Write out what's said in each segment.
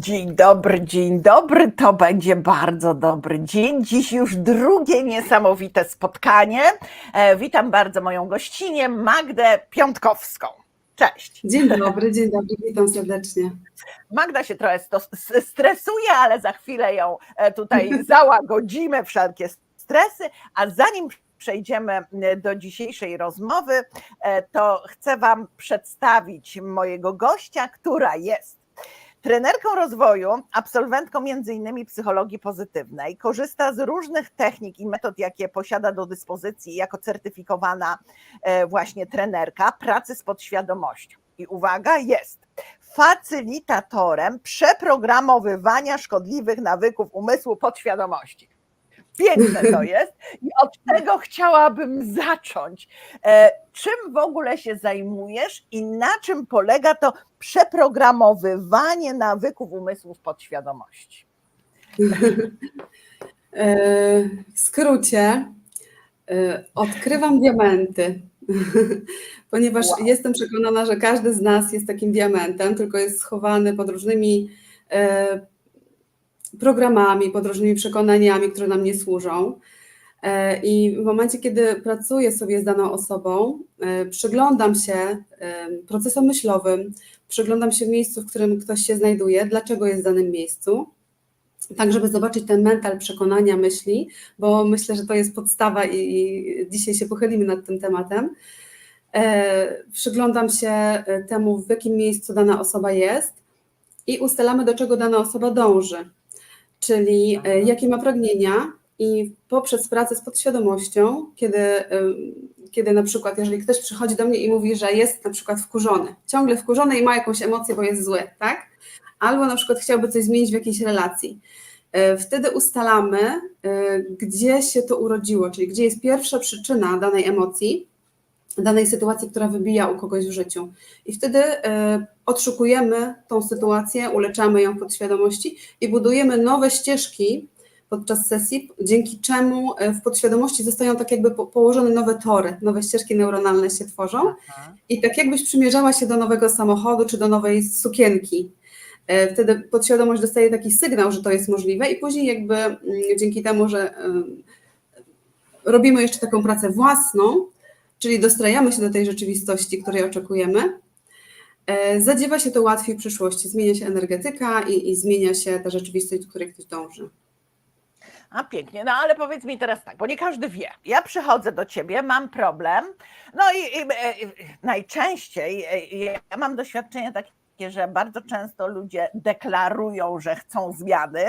Dzień dobry, dzień dobry. To będzie bardzo dobry dzień. Dziś już drugie niesamowite spotkanie. E, witam bardzo moją gościnię, Magdę Piątkowską. Cześć. Dzień dobry, dzień dobry, witam serdecznie. Magda się trochę stresuje, ale za chwilę ją e, tutaj załagodzimy, wszelkie stresy. A zanim przejdziemy e, do dzisiejszej rozmowy, to chcę Wam przedstawić mojego gościa, która jest trenerką rozwoju, absolwentką między innymi psychologii pozytywnej, korzysta z różnych technik i metod, jakie posiada do dyspozycji jako certyfikowana e, właśnie trenerka pracy z podświadomością. I uwaga, jest facylitatorem przeprogramowywania szkodliwych nawyków umysłu podświadomości. Piękne to jest i od tego chciałabym zacząć. E, Czym w ogóle się zajmujesz i na czym polega to przeprogramowywanie nawyków umysłów podświadomości? E, W skrócie, e, odkrywam diamenty, ponieważ Wow. jestem przekonana, że każdy z nas jest takim diamentem, tylko jest schowany pod różnymi programami, pod różnymi przekonaniami, które nam nie służą. E, I w momencie, kiedy pracuję sobie z daną osobą, e, przyglądam się e, procesom myślowym, przyglądam się miejscu, w którym ktoś się znajduje, dlaczego jest w danym miejscu, tak żeby zobaczyć ten mental przekonania myśli, bo myślę, że to jest podstawa i, i dzisiaj się pochylimy nad tym tematem. Przyglądam się temu, w jakim miejscu dana osoba jest i ustalamy, do czego dana osoba dąży, czyli e, jakie ma pragnienia i poprzez pracę z podświadomością, kiedy, e, kiedy na przykład, jeżeli ktoś przychodzi do mnie i mówi, że jest na przykład wkurzony, ciągle wkurzony i ma jakąś emocję, bo jest zły, tak? Albo na przykład chciałby coś zmienić w jakiejś relacji. E, Wtedy ustalamy, gdzie się to urodziło, czyli gdzie jest pierwsza przyczyna danej emocji, danej sytuacji, która wybija u kogoś w życiu. I wtedy e, odszukujemy tą sytuację, uleczamy ją podświadomości i budujemy nowe ścieżki podczas sesji, dzięki czemu e, w podświadomości zostają tak jakby po- położone nowe tory, nowe ścieżki neuronalne się tworzą. I tak jakbyś przymierzała się do nowego samochodu czy do nowej sukienki. E, Wtedy podświadomość dostaje taki sygnał, że to jest możliwe, i później, jakby mm, dzięki temu, że robimy jeszcze taką pracę własną, czyli dostrajamy się do tej rzeczywistości, której oczekujemy, e, zadziewa się to łatwiej w przyszłości. Zmienia się energetyka i, i zmienia się ta rzeczywistość, do której ktoś dąży. A pięknie, no ale powiedz mi teraz tak, bo nie każdy wie. Ja przychodzę do ciebie, mam problem, no i, i, e, i najczęściej e, ja mam doświadczenie takie, że bardzo często ludzie deklarują, że chcą zmiany,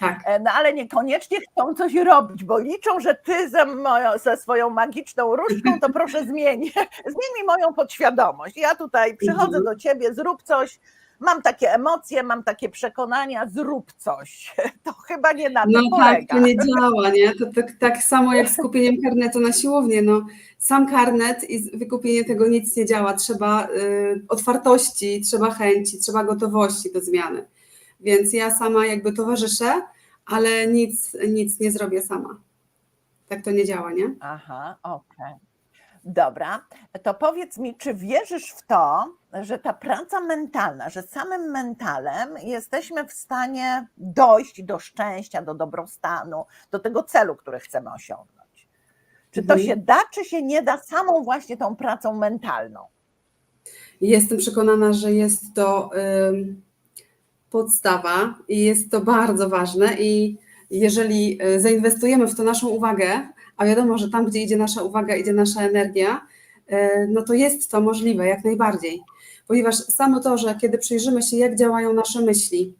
Tak. e, no ale niekoniecznie chcą coś robić, bo liczą, że ty ze, moją, ze swoją magiczną różdżką to proszę zmień, zmień mi moją podświadomość. Ja tutaj przychodzę do ciebie, zrób coś, mam takie emocje, mam takie przekonania, zrób coś. To chyba nie na tym No tak, to nie działa, nie? To tak, tak samo jak z kupieniem karnetu na siłownię. No, sam karnet i wykupienie tego nic nie działa. Trzeba y, otwartości, trzeba chęci, trzeba gotowości do zmiany. Więc ja sama jakby towarzyszę, ale nic, nic nie zrobię sama. Tak to nie działa, nie? Aha, okej. Dobra, to powiedz mi, czy wierzysz w to, że ta praca mentalna, że samym mentalem jesteśmy w stanie dojść do szczęścia, do dobrostanu, do tego celu, który chcemy osiągnąć? Czy to Mhm. się da, czy się nie da samą właśnie tą pracą mentalną? Jestem przekonana, że jest to podstawa i jest to bardzo ważne i jeżeli y, zainwestujemy w to naszą uwagę, a wiadomo, że tam, gdzie idzie nasza uwaga, idzie nasza energia, y, no to jest to możliwe jak najbardziej. Ponieważ samo to, że kiedy przyjrzymy się, jak działają nasze myśli,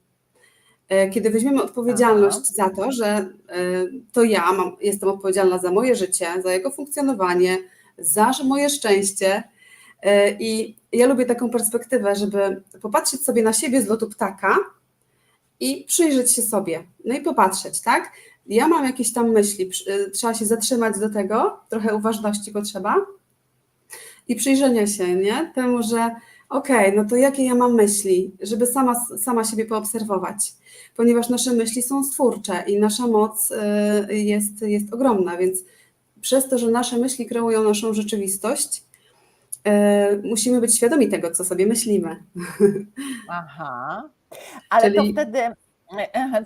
y, kiedy weźmiemy odpowiedzialność za to, że y, to ja mam, jestem odpowiedzialna za moje życie, za jego funkcjonowanie, za moje szczęście, E, I ja lubię taką perspektywę, żeby popatrzeć sobie na siebie z lotu ptaka i przyjrzeć się sobie. No i popatrzeć, tak? Ja mam jakieś tam myśli, e, trzeba się zatrzymać do tego, trochę uważności potrzeba i przyjrzenia się, nie? Temu, że okej, no to jakie ja mam myśli, żeby sama, sama siebie poobserwować, ponieważ nasze myśli są stwórcze i nasza moc e, jest, jest ogromna, więc przez to, że nasze myśli kreują naszą rzeczywistość, e, musimy być świadomi tego, co sobie myślimy. Aha. Ale Czyli- to wtedy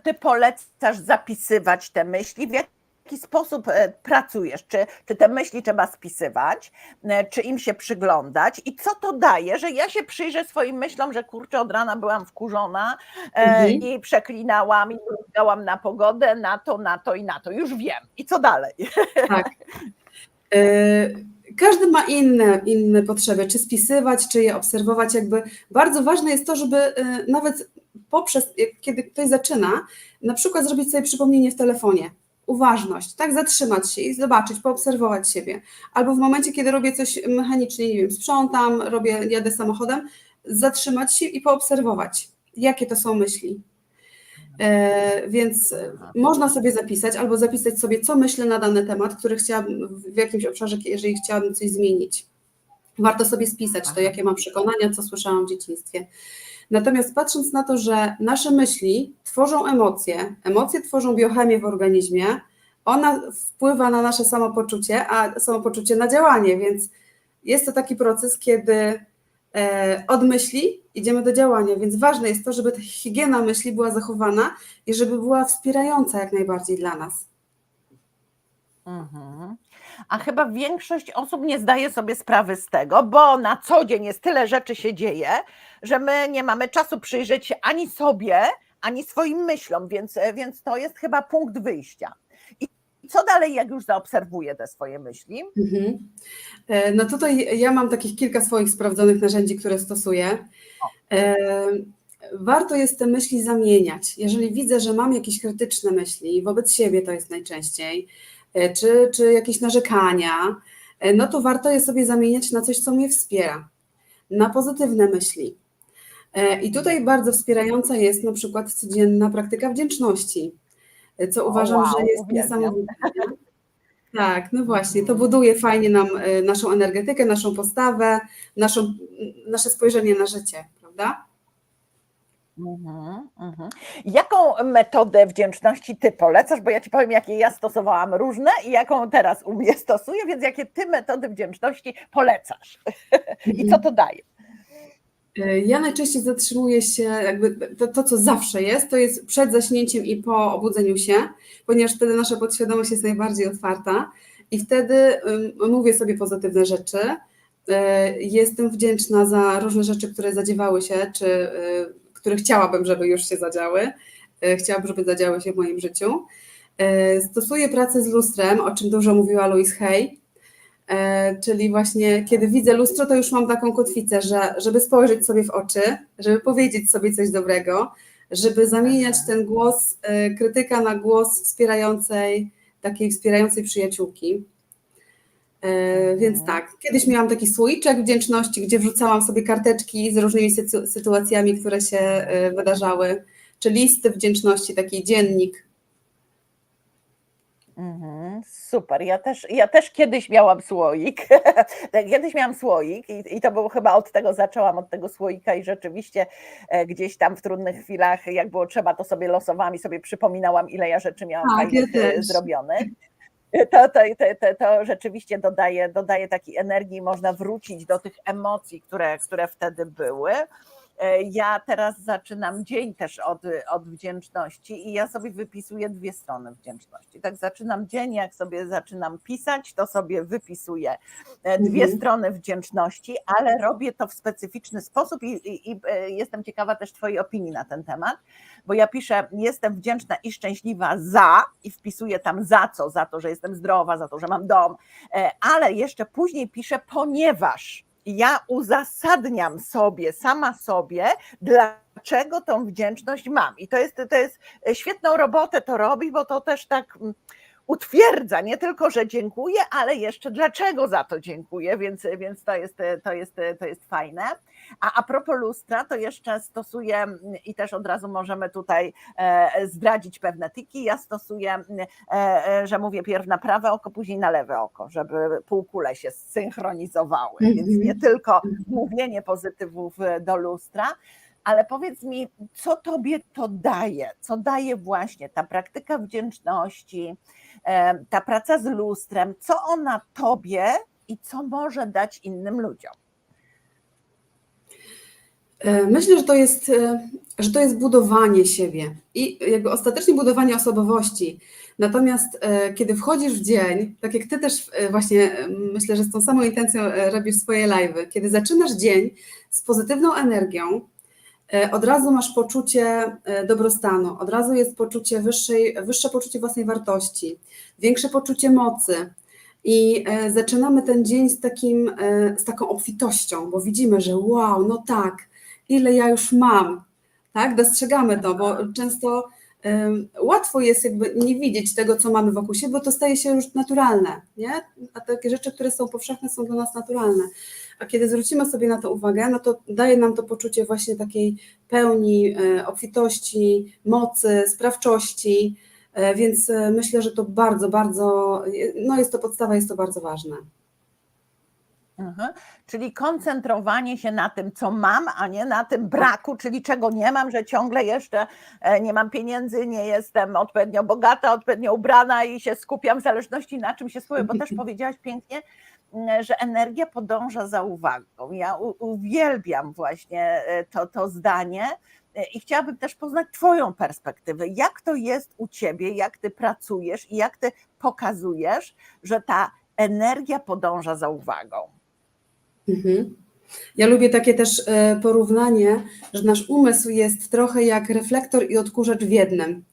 ty polecasz zapisywać te myśli, w jaki sposób e, pracujesz? Czy, czy te myśli trzeba spisywać, e, czy im się przyglądać i co to daje, że ja się przyjrzę swoim myślom, że kurczę od rana byłam wkurzona e, Mhm. i przeklinałam i mrugałam na pogodę, na to, na to i na to. Już wiem. I co dalej? Tak. E, Każdy ma inne, inne potrzeby, czy spisywać, czy je obserwować. Jakby bardzo ważne jest to, żeby e, nawet poprzez, kiedy ktoś zaczyna, na przykład zrobić sobie przypomnienie w telefonie. Uważność, tak, zatrzymać się i zobaczyć, poobserwować siebie. Albo w momencie, kiedy robię coś mechanicznie, nie wiem, sprzątam, robię, jadę samochodem, zatrzymać się i poobserwować, jakie to są myśli. E, więc można sobie zapisać albo zapisać sobie, co myślę na dany temat, który chciałabym w jakimś obszarze, jeżeli chciałabym coś zmienić. Warto sobie spisać to, jakie mam przekonania, co słyszałam w dzieciństwie. Natomiast patrząc na to, że nasze myśli tworzą emocje, emocje tworzą biochemię w organizmie, ona wpływa na nasze samopoczucie, a samopoczucie na działanie, więc jest to taki proces, kiedy e, od myśli idziemy do działania, więc ważne jest to, żeby ta higiena myśli była zachowana i żeby była wspierająca jak najbardziej dla nas. Mhm. A chyba większość osób nie zdaje sobie sprawy z tego, bo na co dzień jest tyle rzeczy się dzieje, że my nie mamy czasu przyjrzeć się ani sobie, ani swoim myślom, więc, więc to jest chyba punkt wyjścia. I co dalej, jak już zaobserwuję te swoje myśli? Mhm. E, No tutaj ja mam takich kilka swoich sprawdzonych narzędzi, które stosuję. E, Warto jest te myśli zamieniać. Jeżeli widzę, że mam jakieś krytyczne myśli, wobec siebie to jest najczęściej, e, czy, czy jakieś narzekania, e, no to warto je sobie zamieniać na coś, co mnie wspiera, na pozytywne myśli. E, I tutaj bardzo wspierająca jest na przykład codzienna praktyka wdzięczności, e, co uważam, wow, że jest niesamowite. Tak, no właśnie, to buduje fajnie nam e, naszą energetykę, naszą postawę, naszą, nasze spojrzenie na życie, prawda? Mhm, mhm. Jaką metodę wdzięczności ty polecasz? Bo ja ci powiem, jakie ja stosowałam różne i jaką teraz u mnie stosuję, więc jakie ty metody wdzięczności polecasz? I co to daje? E, Ja najczęściej zatrzymuję się, jakby to, to, co zawsze jest, to jest przed zaśnięciem i po obudzeniu się, ponieważ wtedy nasza podświadomość jest najbardziej otwarta i wtedy mówię sobie pozytywne rzeczy. E, Jestem wdzięczna za różne rzeczy, które zadziewały się, czy e, które chciałabym, żeby już się zadziały. E, Chciałabym, żeby zadziały się w moim życiu. E, Stosuję pracę z lustrem, o czym dużo mówiła Louise Hay. E, Czyli właśnie kiedy widzę lustro, to już mam taką kotwicę, że żeby spojrzeć sobie w oczy, żeby powiedzieć sobie coś dobrego, żeby zamieniać ten głos krytyka na głos wspierającej, takiej wspierającej przyjaciółki. E, Więc tak, kiedyś miałam taki słoiczek wdzięczności, gdzie wrzucałam sobie karteczki z różnymi sytu- sytuacjami, które się e, wydarzały, czy listy wdzięczności, taki dziennik. Mhm, super. Ja też, ja też kiedyś miałam słoik. kiedyś miałam słoik i, i to było chyba od tego zaczęłam, od tego słoika i rzeczywiście e, gdzieś tam w trudnych chwilach, jak było trzeba, to sobie losowałam i sobie przypominałam, ile ja rzeczy miałam Tak, ja zrobionych. To, to, to, to, rzeczywiście dodaje, dodaje takiej energii, można wrócić do tych emocji, które, które wtedy były. E, Ja teraz zaczynam dzień też od, od wdzięczności i ja sobie wypisuję dwie strony wdzięczności. Tak zaczynam dzień, jak sobie zaczynam pisać, to sobie wypisuję e, dwie Mhm. strony wdzięczności, ale robię to w specyficzny sposób i, i, i e, jestem ciekawa też Twojej opinii na ten temat, bo ja piszę, jestem wdzięczna i szczęśliwa za i wpisuję tam za co, za to, że jestem zdrowa, za to, że mam dom, ale jeszcze później piszę, ponieważ ja uzasadniam sobie, sama sobie, dlaczego tą wdzięczność mam. I to jest, to jest e, świetną robotę to robi, bo to też tak mm, utwierdza, nie tylko, że dziękuję, ale jeszcze dlaczego za to dziękuję, więc, więc to, jest, to, jest, to jest fajne. A a propos lustra, to jeszcze stosuję i też od razu możemy tutaj e, zdradzić pewne tiki. Ja stosuję, e, e, że mówię pierw na prawe oko, później na lewe oko, żeby półkule się zsynchronizowały. Mhm. Więc nie tylko mówienie pozytywów do lustra, ale powiedz mi, co tobie to daje? Co daje właśnie ta praktyka wdzięczności, ta praca z lustrem? Co ona tobie i co może dać innym ludziom? E, Myślę, że to jest, e, że to jest budowanie siebie i jakby ostatecznie budowanie osobowości. Natomiast e, kiedy wchodzisz w dzień, tak jak ty też e, właśnie e, myślę, że z tą samą intencją e, robisz swoje live'y, kiedy zaczynasz dzień z pozytywną energią, e, od razu masz poczucie e, dobrostanu, od razu jest poczucie wyższej, wyższe poczucie własnej wartości, większe poczucie mocy. I e, zaczynamy ten dzień z, takim, e, z taką obfitością, bo widzimy, że wow, no tak, ile ja już mam, tak? Dostrzegamy to, bo często em, łatwo jest jakby nie widzieć tego, co mamy wokół siebie, bo to staje się już naturalne, nie? A takie rzeczy, które są powszechne, są dla nas naturalne. A kiedy zwrócimy sobie na to uwagę, no to daje nam to poczucie właśnie takiej pełni, e, obfitości, mocy, sprawczości, e, więc e, myślę, że to bardzo, bardzo, no jest to podstawa, jest to bardzo ważne. Mhm. Czyli koncentrowanie się na tym, co mam, a nie na tym braku, czyli czego nie mam, że ciągle jeszcze nie mam pieniędzy, nie jestem odpowiednio bogata, odpowiednio ubrana i się skupiam w zależności na czym się skupiam, bo też powiedziałaś pięknie, że energia podąża za uwagą. Ja uwielbiam właśnie e, to, to zdanie e, i chciałabym też poznać Twoją perspektywę. Jak to jest u Ciebie, jak Ty pracujesz i jak Ty pokazujesz, że ta energia podąża za uwagą. Mhm. Ja lubię takie też e, porównanie, że nasz umysł jest trochę jak reflektor i odkurzacz w jednym.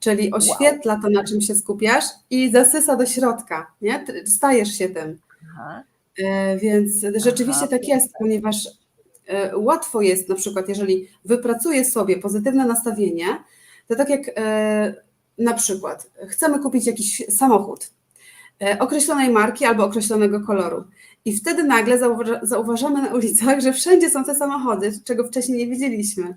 Czyli oświetla to, na czym się skupiasz i zasysa do środka, nie? Stajesz się tym. Aha. E, Więc rzeczywiście Aha, tak jest, ponieważ e, łatwo jest na przykład, jeżeli wypracuję sobie pozytywne nastawienie, to tak jak e, na przykład chcemy kupić jakiś samochód określonej marki albo określonego koloru. I wtedy nagle zauważa, zauważamy na ulicach, że wszędzie są te samochody, czego wcześniej nie wiedzieliśmy.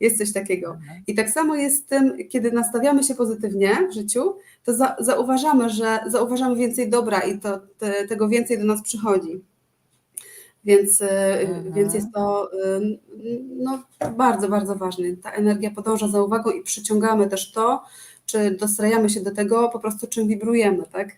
Jest coś takiego. Mhm. I tak samo jest z tym, kiedy nastawiamy się pozytywnie w życiu, to za, zauważamy, że zauważamy więcej dobra i to, te, tego więcej do nas przychodzi. Więc, e, Mhm. więc jest to e, no, bardzo, bardzo ważne. Ta energia podąża za uwagą i przyciągamy też to, czy dostrajamy się do tego, po prostu czym wibrujemy, tak?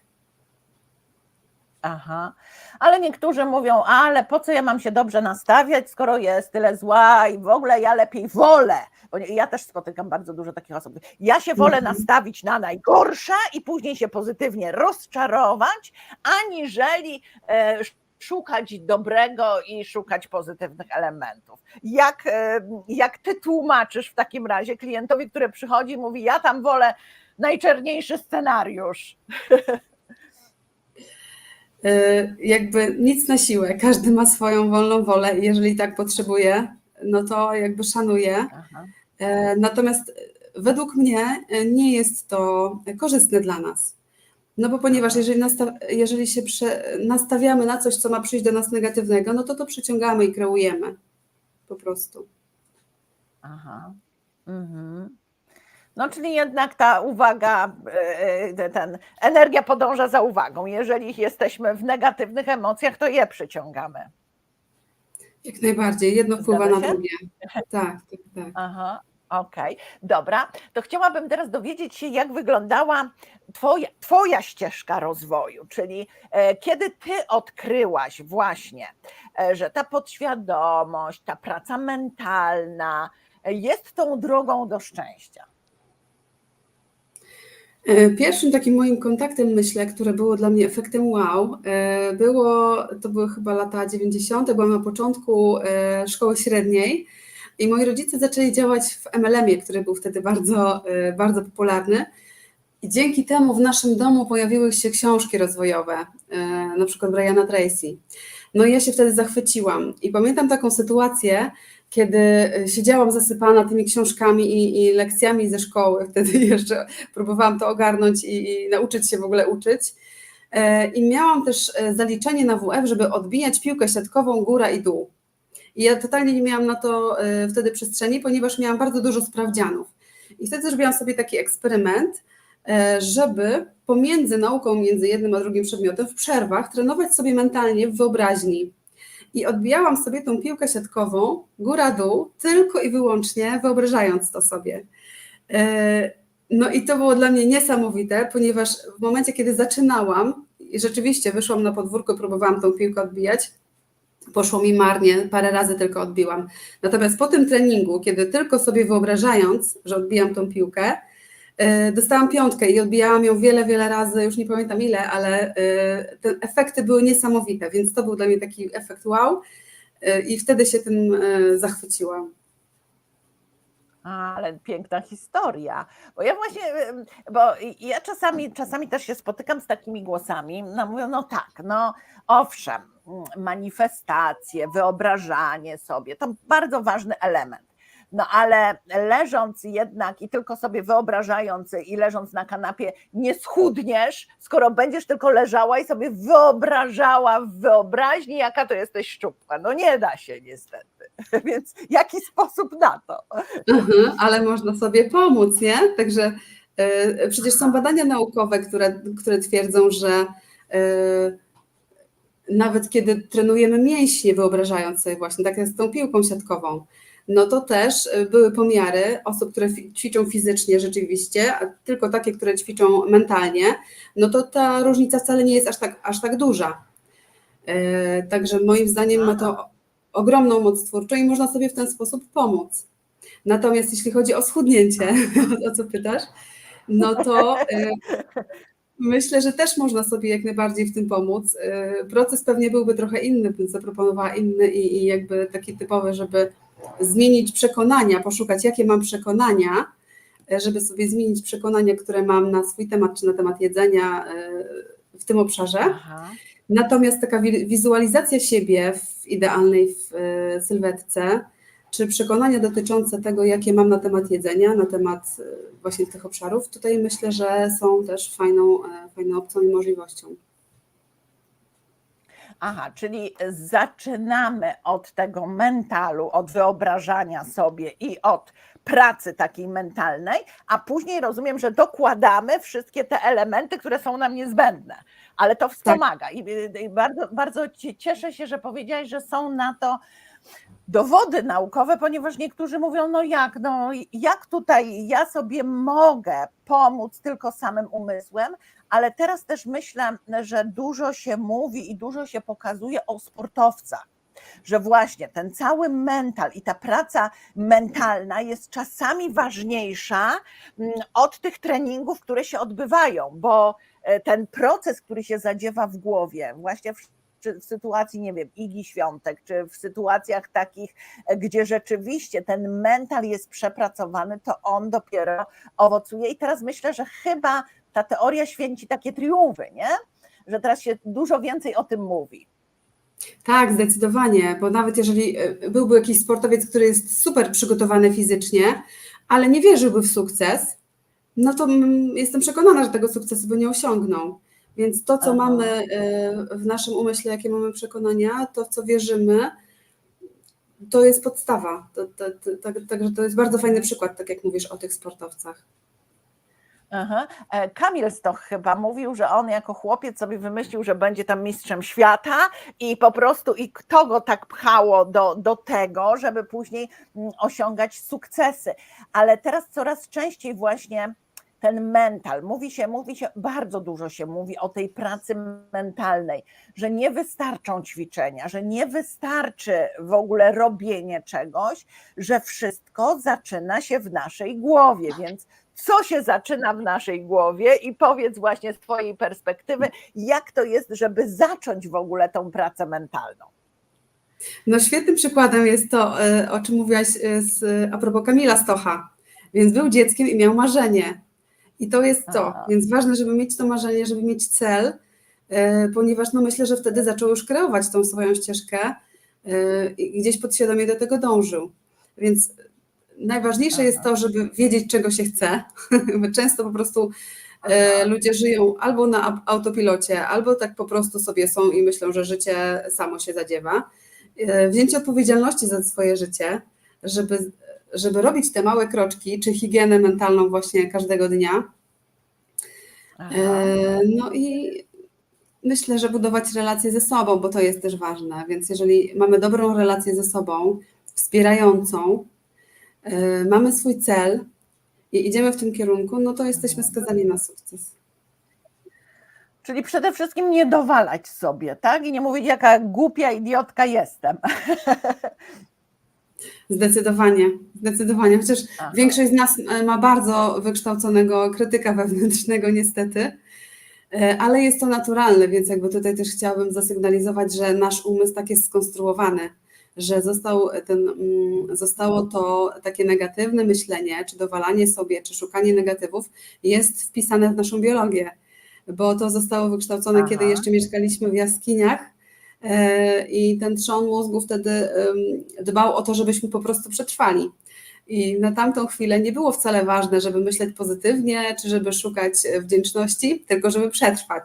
Aha. Ale niektórzy mówią, ale po co ja mam się dobrze nastawiać, skoro jest tyle zła i w ogóle ja lepiej wolę. Bo ja też spotykam bardzo dużo takich osób. Ja się wolę Mhm. nastawić na najgorsze i później się pozytywnie rozczarować, aniżeli e, szukać dobrego i szukać pozytywnych elementów. Jak, e, jak ty tłumaczysz w takim razie klientowi, który przychodzi i mówi, ja tam wolę najczerniejszy scenariusz. Y, jakby nic na siłę, każdy ma swoją wolną wolę i jeżeli tak potrzebuje, no to jakby szanuje. Aha. E, Natomiast według mnie e, nie jest to korzystne dla nas. No bo ponieważ jeżeli, jeżeli się nastawiamy na coś, co ma przyjść do nas negatywnego, no to to przyciągamy i kreujemy. Po prostu. Aha. Mhm. No, czyli jednak ta uwaga, e, e, ten energia podąża za uwagą. Jeżeli jesteśmy w negatywnych emocjach, to je przyciągamy. Jak najbardziej. Jedno wpływa na drugie. Tak, tak, tak. Aha, okej, dobra. To chciałabym teraz dowiedzieć się, jak wyglądała twoja, twoja ścieżka rozwoju, czyli e, kiedy ty odkryłaś właśnie, że ta podświadomość, ta praca mentalna jest tą drogą do szczęścia. E, Pierwszym takim moim kontaktem, myślę, które było dla mnie efektem wow, e, było, to były chyba lata 90., byłam na początku e, szkoły średniej i moi rodzice zaczęli działać w MLM-ie, który był wtedy bardzo, bardzo popularny. I dzięki temu w naszym domu pojawiły się książki rozwojowe, na przykład Briana Tracy. No i ja się wtedy zachwyciłam. I pamiętam taką sytuację, kiedy e, siedziałam zasypana tymi książkami i, i lekcjami ze szkoły, wtedy jeszcze próbowałam to ogarnąć i, i nauczyć się w ogóle uczyć. E, I miałam też e, zaliczenie na WF, żeby odbijać piłkę siatkową góra i dół. I ja totalnie nie miałam na to e, wtedy przestrzeni, ponieważ miałam bardzo dużo sprawdzianów. I wtedy zrobiłam sobie taki eksperyment, żeby pomiędzy nauką, między jednym a drugim przedmiotem, w przerwach trenować sobie mentalnie w wyobraźni. I odbijałam sobie tą piłkę siatkową, góra-dół, tylko i wyłącznie wyobrażając to sobie. E, No i to było dla mnie niesamowite, ponieważ w momencie, kiedy zaczynałam i rzeczywiście wyszłam na podwórko, próbowałam tą piłkę odbijać, poszło mi marnie, parę razy tylko odbiłam. Natomiast po tym treningu, kiedy tylko sobie wyobrażając, że odbijam tą piłkę, dostałam piątkę i odbijałam ją wiele, wiele razy, już nie pamiętam ile, ale e, te efekty były niesamowite, więc to był dla mnie taki efekt wow e, i wtedy się tym e, zachwyciłam. Ale piękna historia. Bo ja właśnie, bo ja czasami, czasami też się spotykam z takimi głosami, no mówią, no tak, no owszem, mm, manifestacje, wyobrażanie sobie, to bardzo ważny element. No ale leżąc jednak i tylko sobie wyobrażając i leżąc na kanapie, nie schudniesz, skoro będziesz tylko leżała i sobie wyobrażała w wyobraźni, jaka to jesteś szczupła. No nie da się niestety. Więc jaki sposób na to? Mhm, ale można sobie pomóc, nie? Także e, przecież są badania naukowe, które, które twierdzą, że e, nawet kiedy trenujemy mięśnie, wyobrażając sobie właśnie, tak jak z tą piłką siatkową, no to też e, były pomiary osób, które ćwiczą fizycznie rzeczywiście, a tylko takie, które ćwiczą mentalnie, no to ta różnica wcale nie jest aż tak, aż tak duża. E, Także moim zdaniem ma to ogromną moc twórczą i można sobie w ten sposób pomóc. Natomiast jeśli chodzi o schudnięcie, o co pytasz, no to e, myślę, że też można sobie jak najbardziej w tym pomóc. E, Proces pewnie byłby trochę inny, bym zaproponowała inny i, i jakby taki typowy, żeby zmienić przekonania, poszukać jakie mam przekonania, e, żeby sobie zmienić przekonania, które mam na swój temat czy na temat jedzenia e, w tym obszarze. Aha. Natomiast taka wi- wizualizacja siebie w idealnej w, e, sylwetce, czy przekonania dotyczące tego, jakie mam na temat jedzenia, na temat właśnie tych obszarów, tutaj myślę, że są też fajną, fajną opcją i możliwością. Aha, czyli zaczynamy od tego mentalu, od wyobrażania sobie i od pracy takiej mentalnej, a później rozumiem, że dokładamy wszystkie te elementy, które są nam niezbędne, ale to wspomaga. I, i bardzo, bardzo ci- cieszę się, że powiedziałeś, że są na to dowody naukowe, ponieważ niektórzy mówią, no jak, no jak tutaj ja sobie mogę pomóc tylko samym umysłem, ale teraz też myślę, że dużo się mówi i dużo się pokazuje o sportowcach. Że właśnie ten cały mental i ta praca mentalna jest czasami ważniejsza mm, od tych treningów, które się odbywają, bo e, ten proces, który się zadziewa w głowie, właśnie czy w sytuacji, nie wiem, Igi Świątek, czy w sytuacjach takich, e, gdzie rzeczywiście ten mental jest przepracowany, to on dopiero owocuje. I teraz myślę, że chyba ta teoria święci takie triumfy, nie? Że teraz się dużo więcej o tym mówi. Tak, zdecydowanie, bo nawet jeżeli e, byłby jakiś sportowiec, który jest super przygotowany fizycznie, ale nie wierzyłby w sukces, no to mm, jestem przekonana, że tego sukcesu by nie osiągnął. Więc to, co Aha. mamy e, w naszym umyśle, jakie mamy przekonania, to, w co wierzymy, to jest podstawa. Tak, także to jest bardzo fajny przykład, tak jak mówisz o tych sportowcach. Aha. E, Kamil Stoch chyba mówił, że on jako chłopiec sobie wymyślił, że będzie tam mistrzem świata i po prostu i kto go tak pchało do, do tego, żeby później mm, osiągać sukcesy. Ale teraz coraz częściej właśnie ten mental, mówi się, mówi się, bardzo dużo się mówi o tej pracy mentalnej, że nie wystarczą ćwiczenia, że nie wystarczy w ogóle robienie czegoś, że wszystko zaczyna się w naszej głowie, więc co się zaczyna w naszej głowie i powiedz właśnie z Twojej perspektywy, jak to jest, żeby zacząć w ogóle tą pracę mentalną. No świetnym przykładem jest to, e, o czym mówiłaś e, z, a propos Kamila Stocha. Więc był dzieckiem i miał marzenie. I to jest to. Więc ważne, żeby mieć to marzenie, żeby mieć cel, e, ponieważ no myślę, że wtedy zaczął już kreować tą swoją ścieżkę e, i gdzieś podświadomie do tego dążył. Więc najważniejsze jest to, żeby wiedzieć, czego się chce. Często po prostu e, ludzie żyją albo na autopilocie, albo tak po prostu sobie są i myślą, że życie samo się zadziewa. Wzięcie odpowiedzialności za swoje życie, żeby, żeby robić te małe kroczki, czy higienę mentalną właśnie każdego dnia. Aha. E, No i myślę, że budować relacje ze sobą, bo to jest też ważne. Więc jeżeli mamy dobrą relację ze sobą, wspierającą, e, mamy swój cel i idziemy w tym kierunku, no to jesteśmy skazani na sukces. Czyli przede wszystkim nie dowalać sobie, tak? I nie mówić, jaka głupia idiotka jestem. Zdecydowanie, zdecydowanie. Chociaż Aha. większość z nas e, ma bardzo wykształconego krytyka wewnętrznego, niestety, E, ale jest to naturalne, więc jakby tutaj też chciałabym zasygnalizować, że nasz umysł tak jest skonstruowany, że został ten, mm, zostało to takie negatywne myślenie, czy dowalanie sobie, czy szukanie negatywów jest wpisane w naszą biologię, bo to zostało wykształcone, Aha. kiedy jeszcze mieszkaliśmy w jaskiniach e, i ten trzon mózgu wtedy dbał o to, żebyśmy po prostu przetrwali. I na tamtą chwilę nie było wcale ważne, żeby myśleć pozytywnie, czy żeby szukać e, wdzięczności, tylko żeby przetrwać.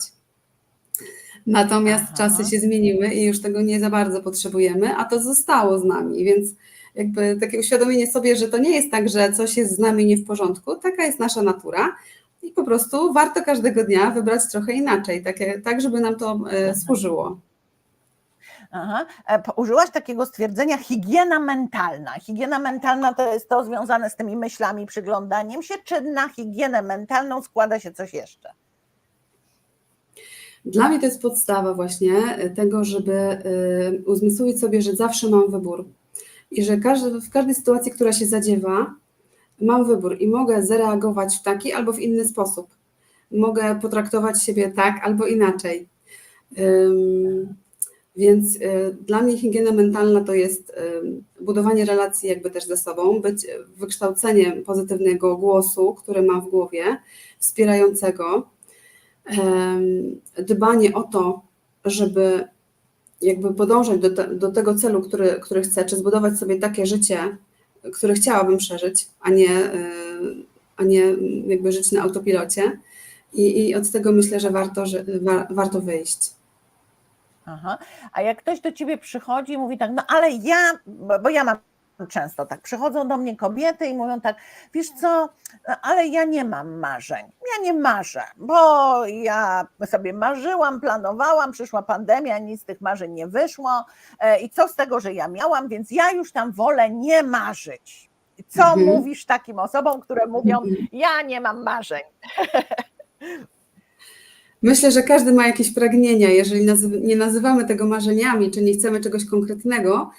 Natomiast Aha. czasy się zmieniły i już tego nie za bardzo potrzebujemy, a to zostało z nami, więc jakby takie uświadomienie sobie, że to nie jest tak, że coś jest z nami nie w porządku, taka jest nasza natura i po prostu warto każdego dnia wybrać trochę inaczej, takie, tak żeby nam to e, służyło. Aha. E, Użyłaś takiego stwierdzenia higiena mentalna. Higiena mentalna to jest to związane z tymi myślami, przyglądaniem się, czy na higienę mentalną składa się coś jeszcze? Dla mnie to jest podstawa właśnie e, tego, żeby e, uzmysłowić sobie, że zawsze mam wybór i że każdy, w każdej sytuacji, która się zadziewa, mam wybór i mogę zareagować w taki albo w inny sposób. Mogę potraktować siebie tak albo inaczej. Ym, Więc e, dla mnie higiena mentalna to jest ym, budowanie relacji jakby też ze sobą, być wykształceniem pozytywnego głosu, który mam w głowie, wspierającego, dbanie o to, żeby jakby podążać do, te, do tego celu, który, który chcę, czy zbudować sobie takie życie, które chciałabym przeżyć, a nie, y, a nie jakby żyć na autopilocie. I, i od tego myślę, że warto, że wa, warto wyjść. Aha. A jak ktoś do ciebie przychodzi i mówi tak, no ale ja, bo bo ja mam często tak, przychodzą do mnie kobiety i mówią tak, wiesz co, ale ja nie mam marzeń, ja nie marzę, bo ja sobie marzyłam, planowałam, przyszła pandemia, nic z tych marzeń nie wyszło e, i co z tego, że ja miałam, więc ja już tam wolę nie marzyć. Co Mhm. mówisz takim osobom, które mówią, Mhm. ja nie mam marzeń? Myślę, że każdy ma jakieś pragnienia. Jeżeli nazy- nie nazywamy tego marzeniami, czy nie chcemy czegoś konkretnego,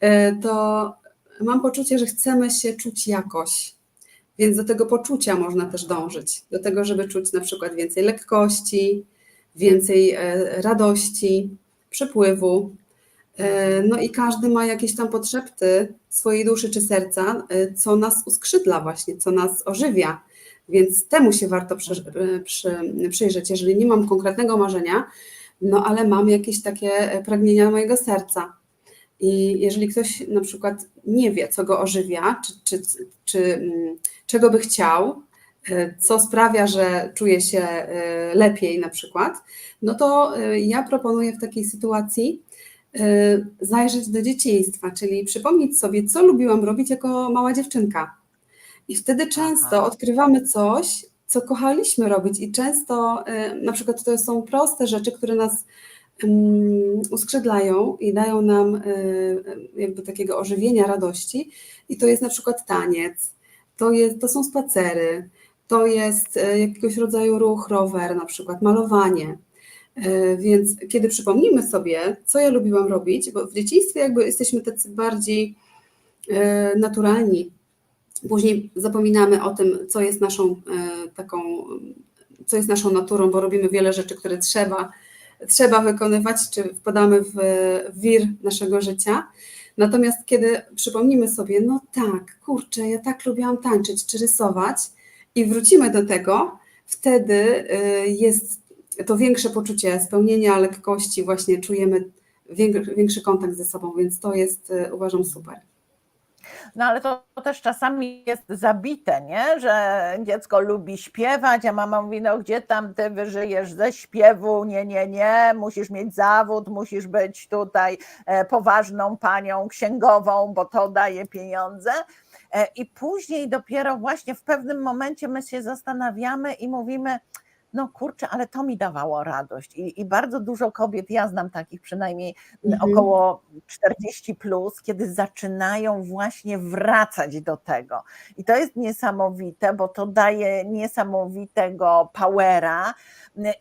e, to mam poczucie, że chcemy się czuć jakoś. Więc do tego poczucia można też dążyć. Do tego, żeby czuć na przykład więcej lekkości, więcej e, radości, przepływu. E, No i każdy ma jakieś tam potrzeby swojej duszy czy serca, co nas uskrzydla właśnie, co nas ożywia. Więc temu się warto przy, przy, przyjrzeć. Jeżeli nie mam konkretnego marzenia, no ale mam jakieś takie pragnienia mojego serca. I jeżeli ktoś na przykład nie wie, co go ożywia, czy, czy, czy mm, czego by chciał, e, co sprawia, że czuje się e, lepiej na przykład, no to e, ja proponuję w takiej sytuacji e, zajrzeć do dzieciństwa, czyli przypomnieć sobie, co lubiłam robić jako mała dziewczynka. I wtedy często Aha. odkrywamy coś, co kochaliśmy robić, i często e, na przykład to są proste rzeczy, które nas mm, uskrzydlają i dają nam e, jakby takiego ożywienia, radości. I to jest na przykład taniec, to, jest, to są spacery, to jest jakiegoś rodzaju ruch, rower, na przykład malowanie. Więc kiedy przypomnimy sobie, co ja lubiłam robić, bo w dzieciństwie jakby jesteśmy tacy bardziej naturalni, Później zapominamy o tym, co jest naszą e, taką, co jest naszą naturą, bo robimy wiele rzeczy, które trzeba, trzeba wykonywać, czy wpadamy w, wir naszego życia. Natomiast kiedy przypomnimy sobie, no tak, kurczę, ja tak lubiłam tańczyć czy rysować i wrócimy do tego, wtedy e, jest to większe poczucie spełnienia, lekkości, właśnie czujemy większy kontakt ze sobą, więc to jest, e, uważam, super. No ale to, to też czasami jest zabite, nie? że dziecko lubi śpiewać, a mama mówi, no gdzie tam ty wyżyjesz ze śpiewu, nie, nie, nie, musisz mieć zawód, musisz być tutaj e, poważną panią księgową, bo to daje pieniądze. E, I później dopiero właśnie w pewnym momencie my się zastanawiamy i mówimy, no kurczę, ale to mi dawało radość. I, i bardzo dużo kobiet, ja znam takich przynajmniej Mhm. około 40 plus, kiedy zaczynają właśnie wracać do tego. I to jest niesamowite, bo to daje niesamowitego powera.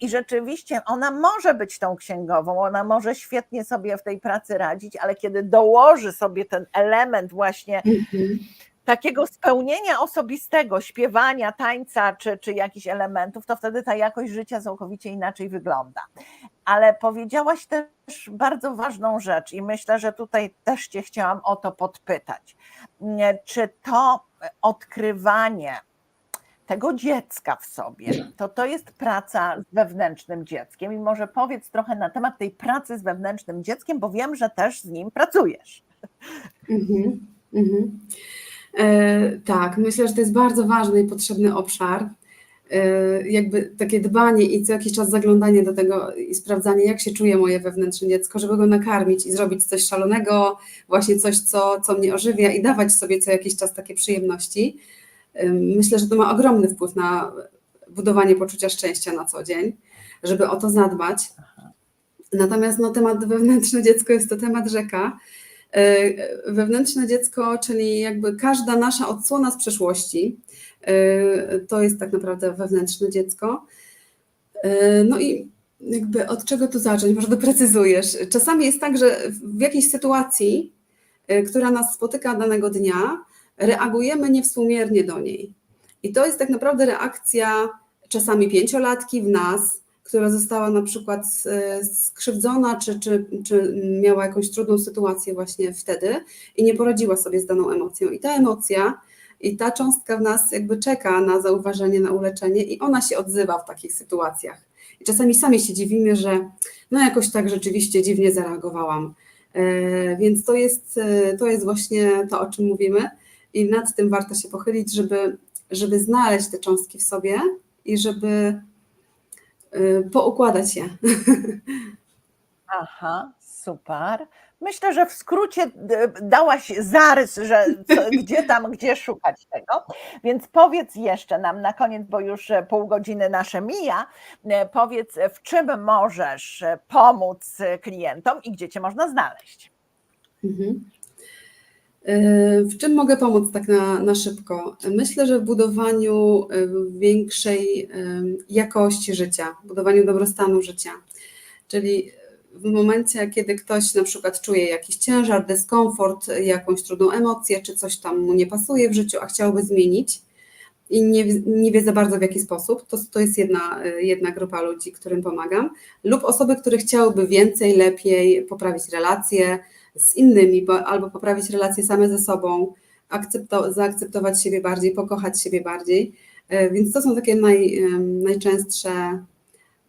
I rzeczywiście ona może być tą księgową, ona może świetnie sobie w tej pracy radzić, ale kiedy dołoży sobie ten element właśnie Mhm. Takiego spełnienia osobistego, śpiewania, tańca czy, czy jakichś elementów, to wtedy ta jakość życia całkowicie inaczej wygląda. Ale powiedziałaś też bardzo ważną rzecz i myślę, że tutaj też Cię chciałam o to podpytać. Czy to odkrywanie tego dziecka w sobie, to to jest praca z wewnętrznym dzieckiem i może powiedz trochę na temat tej pracy z wewnętrznym dzieckiem, bo wiem, że też z nim pracujesz. Mhm. Mhm. Tak, myślę, że to jest bardzo ważny i potrzebny obszar. E, jakby takie dbanie i co jakiś czas zaglądanie do tego i sprawdzanie, jak się czuje moje wewnętrzne dziecko, żeby go nakarmić i zrobić coś szalonego, właśnie coś, co, co mnie ożywia i dawać sobie co jakiś czas takie przyjemności. E, Myślę, że to ma ogromny wpływ na budowanie poczucia szczęścia na co dzień, żeby o to zadbać. Natomiast no, temat wewnętrzne dziecko jest to temat rzeka. E, Wewnętrzne dziecko, czyli jakby każda nasza odsłona z przeszłości, e, to jest tak naprawdę wewnętrzne dziecko. E, No i jakby od czego tu zacząć? Może doprecyzujesz. Czasami jest tak, że w jakiejś sytuacji, która nas spotyka danego dnia, reagujemy niewspółmiernie do niej. I to jest tak naprawdę reakcja czasami pięciolatki w nas, która została na przykład e, skrzywdzona, czy, czy, czy miała jakąś trudną sytuację właśnie wtedy i nie poradziła sobie z daną emocją. I ta emocja i ta cząstka w nas jakby czeka na zauważenie, na uleczenie i ona się odzywa w takich sytuacjach. I czasami sami się dziwimy, że no jakoś tak rzeczywiście dziwnie zareagowałam. E, Więc to jest, e, to jest właśnie to, o czym mówimy i nad tym warto się pochylić, żeby, żeby znaleźć te cząstki w sobie i żeby poukładać je. Aha, super. Myślę, że w skrócie d- dałaś zarys, że co, gdzie tam, gdzie szukać tego. Więc powiedz jeszcze nam na koniec, bo już e, pół godziny nasze mija, e, powiedz, w czym możesz e, pomóc klientom i gdzie cię można znaleźć. Mhm. Y, W czym mogę pomóc tak na, na szybko? Myślę, że w budowaniu y, większej y, jakości życia, budowaniu dobrostanu życia. Czyli w momencie, kiedy ktoś na przykład czuje jakiś ciężar, dyskomfort, jakąś trudną emocję, czy coś tam mu nie pasuje w życiu, a chciałby zmienić i nie, nie wie za bardzo w jaki sposób, to, to jest jedna, jedna grupa ludzi, którym pomagam. Lub osoby, które chciałyby więcej, lepiej poprawić relacje, z innymi, bo, albo poprawić relacje same ze sobą, akcepto, zaakceptować siebie bardziej, pokochać siebie bardziej. E, Więc to są takie naj, najczęstsze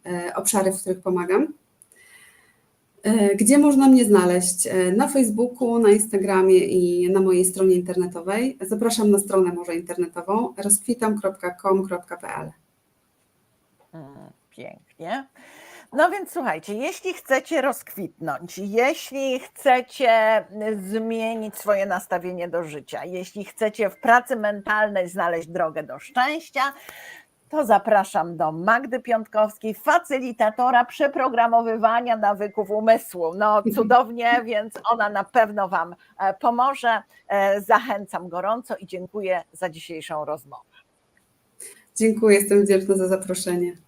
e, obszary, w których pomagam. E, Gdzie można mnie znaleźć? Na Facebooku, na Instagramie i na mojej stronie internetowej. Zapraszam na stronę może internetową rozkwitam.com.pl. Mm, Pięknie. No więc słuchajcie, jeśli chcecie rozkwitnąć, jeśli chcecie zmienić swoje nastawienie do życia, jeśli chcecie w pracy mentalnej znaleźć drogę do szczęścia, to zapraszam do Magdy Piątkowskiej, facylitatora przeprogramowywania nawyków umysłu. No cudownie, więc ona na pewno Wam e, pomoże. E, Zachęcam gorąco i dziękuję za dzisiejszą rozmowę. Dziękuję, jestem wdzięczna za zaproszenie.